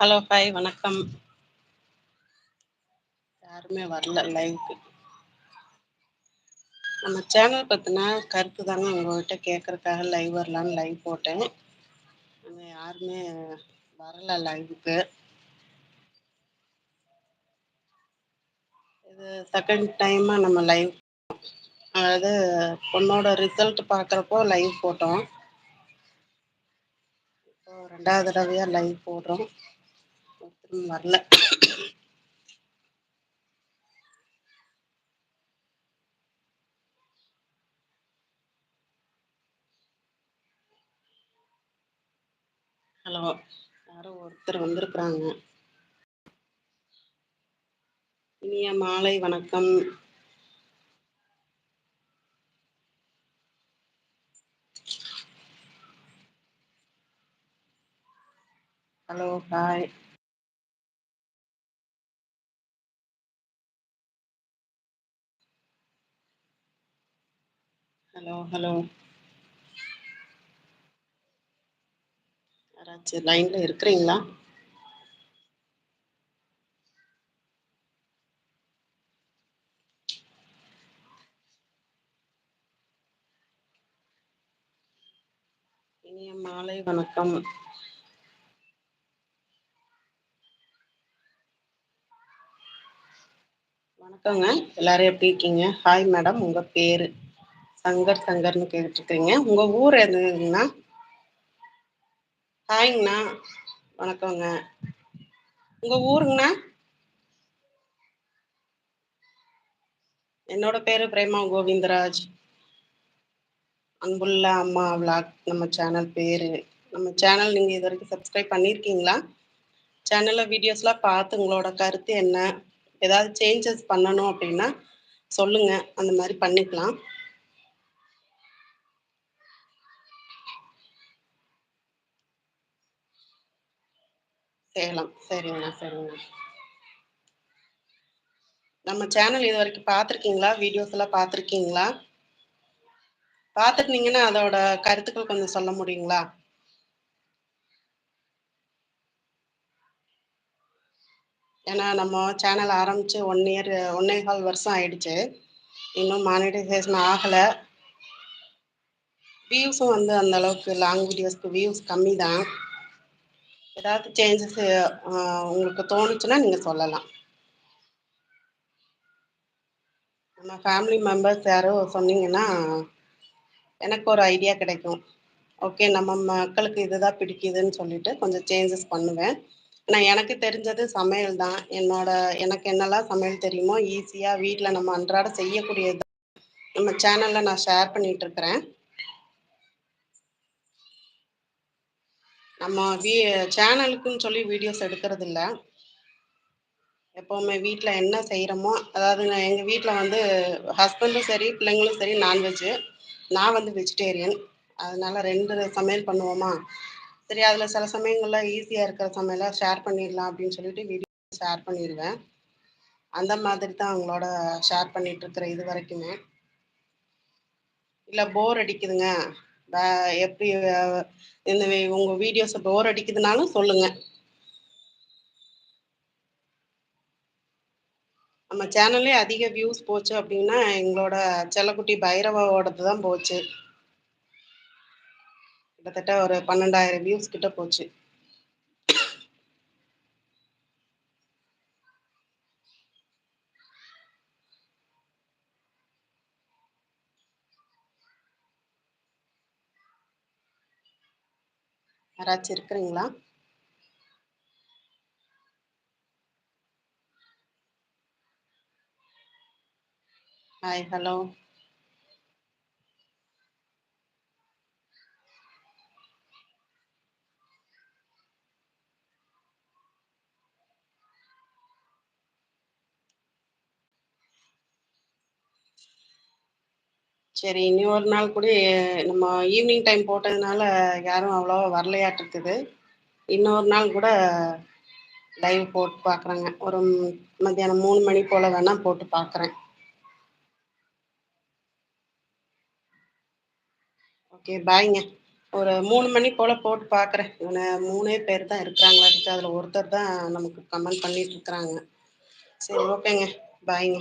Hello hi வணக்கம். யாருமே வரல லைவுக்கு. நம்ம சேனல் பத்தின கருத்து தாங்க உங்ககிட்ட கேக்குறதுக்காக லைவ் வரலான்னு லைவ் போட்டேன். அங்க யாருமே வரல லைவுக்கு இது செகண்ட் டைமா நம்ம லைவ் அதாவது பொண்ணோட ரிசல்ட் பாக்குறப்போ லைவ் போட்டோம். இப்போ ரெண்டாவது தடவையா லைவ் போடுறோம். வரல. ஹலோ யாரோ ஒருத்தர் வந்திருக்கிறாங்க. இனிய மாலை வணக்கம். ஹலோ ஹாய் ஹலோ ஹலோ யாராச்சும் லைன்ல இருக்கிறீங்களா? இனிய மாலை வணக்கம். வணக்கங்க. எல்லாரும் எப்படி இருக்கீங்க? ஹாய் மேடம் உங்க பேரு? சங்கர் சங்கர்னு கேட்டுருக்கீங்க. உங்க ஊர் எதுங்கண்ணா ஹாய்ங்கண்ணா. வணக்கங்க. உங்க ஊருங்கண்ணா? என்னோட பேரு பிரேமா கோவிந்தராஜ். அன்புள்ள அம்மா விளாக் நம்ம சேனல் பேரு. நம்ம சேனல் நீங்க இது வரைக்கும் சப்ஸ்கிரைப் பண்ணிருக்கீங்களா? சேனல்ல வீடியோஸ்லாம் பார்த்து உங்களோட கருத்து என்ன? ஏதாவது சேஞ்சஸ் பண்ணணும் அப்படின்னா சொல்லுங்க. அந்த மாதிரி பண்ணிக்கலாம். சேலம் சரிங்கண்ணா சரிங்கண்ணா நம்ம சேனல் இது வரைக்கும் பார்த்துருக்கீங்களா? வீடியோஸ் எல்லாம் பார்த்துருக்கீங்களா? பார்த்துருந்தீங்கன்னா அதோட கருத்துக்கள் கொஞ்சம் சொல்ல முடியுங்களா? ஏன்னா நம்ம சேனல் ஆரம்பிச்சு ஒன் இயர் ஒன்னே கால் வருஷம் ஆயிடுச்சு. இன்னும் மானிட்டைசேஷன் ஆகலை. வியூஸும் வந்து அந்த அளவுக்கு லாங் வீடியோஸ்க்கு வியூஸ் கம்மி தான் ஏதாவது சேஞ்சஸ் உங்களுக்கு தோணுச்சுன்னா நீங்கள் சொல்லலாம். நம்ம ஃபேமிலி மெம்பர்ஸ் யாரும் சொன்னீங்கன்னா எனக்கு ஒரு ஐடியா கிடைக்கும். ஓகே நம்ம மக்களுக்கு இதுதான் பிடிக்குதுன்னு சொல்லிட்டு கொஞ்சம் சேஞ்சஸ் பண்ணுவேன். நான் எனக்கு தெரிஞ்சது சமையல் தான். என்னோட எனக்கு என்னெல்லாம் சமையல் தெரியுமோ ஈஸியாக வீட்டில் நம்ம அன்றாட செய்யக்கூடியது நம்ம சேனலில் நான் ஷேர் பண்ணிட்டு நம்ம வீ சேனலுக்குன்னு சொல்லி வீடியோஸ் எடுக்கிறது இல்லை எப்போவுமே வீட்டில் என்ன செய்கிறோமோ அதாவது எங்கள் வீட்டில் வந்து ஹஸ்பண்டும் சரி பிள்ளைங்களும் சரி நான்வெஜ்ஜு நான் வந்து வெஜிடேரியன் அதனால ரெண்டு சமையல் பண்ணுவோமா? சரி அதில் சில சமயங்களில் ஈஸியாக இருக்கிற சமையலை ஷேர் பண்ணிடலாம் அப்படின்னு சொல்லிட்டு வீடியோ ஷேர் பண்ணிடுவேன். அந்த மாதிரி தான் அவங்களோட ஷேர் பண்ணிட்டு இது வரைக்குமே. இல்லை போர் அடிக்குதுங்க. எப்படி இந்த உங்க வீடியோஸ் போர் அடிக்குதுனாலும் சொல்லுங்க. நம்ம சேனல்லே அதிக வியூஸ் போச்சு அப்படின்னா எங்களோட செல்லக்குட்டி பைரவாவோடது தான் போச்சு. கிட்டத்தட்ட ஒரு பன்னெண்டாயிரம் வியூஸ் கிட்ட போச்சு. யாராச்சும் இருக்கிறீங்களா? ஹாய் ஹலோ சரி இனி ஒரு நாள் கூட நம்ம ஈவினிங் டைம் போட்டதுனால யாரும் அவ்வளோவா வரலையாட்டு இன்னொரு நாள் கூட லைவ் போட்டு பார்க்குறேங்க ஒரு மத்தியானம் மூணு மணி போல் வேணால் போட்டு பார்க்குறேன் ஓகே பாய்ங்க ஒரு மூணு மணி போல் போட்டு பார்க்குறேன் இவனை மூணே பேர் தான் இருக்கிறாங்களாட்டுக்கு அதில் ஒருத்தர் தான் நமக்கு கமெண்ட் பண்ணிகிட்ருக்குறாங்க சரி ஓகேங்க பாய்ங்க